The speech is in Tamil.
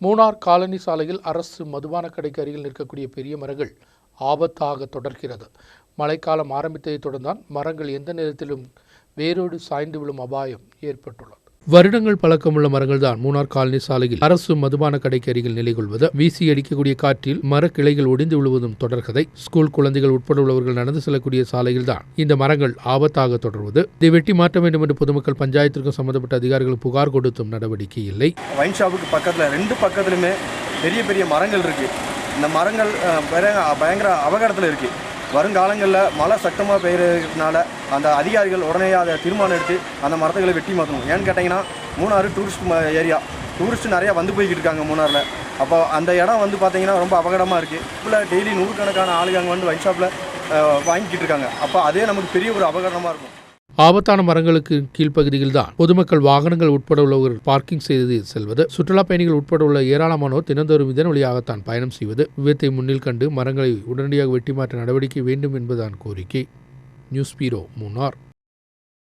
மூணார் காலனி சாலையில் அரசு மதுபான கடைக்கு அருகில் நிற்கக்கூடிய பெரிய மரங்கள் ஆபத்தாக தொடர்கிறது. மழைக்காலம் ஆரம்பித்ததைத் தொடர்ந்தான் மரங்கள் எந்த நேரத்திலும் வேரோடு சாய்ந்து விழும் அபாயம் ஏற்பட்டுள்ளது. வருடங்கள் பழக்கமுள்ள மரங்கள் தான் மூணார் காலனி சாலையில் அரசு மதுபான கடைக்கு அருகில் நிலை கொள்வது வீசி அடிக்கக்கூடிய காற்றில் மரக்கிளைகள் ஒடிந்து விழுவதும் தொடர்கதை. ஸ்கூல் குழந்தைகள் உட்பட உள்ளவர்கள் நடந்து செல்லக்கூடிய சாலையில் தான் இந்த மரங்கள் ஆபத்தாக தொடர்வது. இதை வெட்டி மாற்ற வேண்டும் என்று பொதுமக்கள் பஞ்சாயத்திற்கும் சம்பந்தப்பட்ட அதிகாரிகள் புகார் கொடுத்தும் நடவடிக்கை இல்லை. ஒயின் ஷாப்புக்கு பக்கத்தில் ரெண்டு பக்கத்துலையுமே பெரிய பெரிய மரங்கள் இருக்குது இந்த மரங்கள் பயங்கர பயங்கர அபகடத்தில் இருக்குது வருங்காலங்களில் மழை சட்டமாக பெய்கிறதுனால அந்த அதிகாரிகள் உடனே அதை தீர்மானம் எடுத்து அந்த மரத்துகளை வெட்டி மாற்றணும் ஏன்னு கேட்டிங்கன்னா மூணாறு டூரிஸ்ட் ஏரியா டூரிஸ்ட்டு நிறையா வந்து போய்கிட்டு இருக்காங்க மூணாரில் அப்போ அந்த இடம் வந்து பார்த்தீங்கன்னா ரொம்ப அபகடமாக இருக்குது இப்போ டெய்லி நூறுக்கணக்கான ஆளுங்க அங்கே வந்து ஒயின் ஷாப்பில் வாங்கிக்கிட்டு இருக்காங்க. அப்போ அதே நமக்கு பெரிய ஒரு அபகடமாக இருக்கும். ஆபத்தான மரங்களுக்கு கீழ்ப்பகுதியில் தான் பொதுமக்கள் வாகனங்கள் உட்பட உள்ளவர்கள் பார்க்கிங் செய்து செல்வது. சுற்றுலா பயணிகள் உட்பட உள்ள ஏராளமானோர் தினந்தோறும் இதன் வழியாகத்தான் பயணம் செய்வது. விபத்தை முன்னில் கண்டு மரங்களை உடனடியாக வெட்டி மாற்ற நடவடிக்கை வேண்டும் என்பதுதான் கோரிக்கை. நியூஸ் பீரோ மூணார்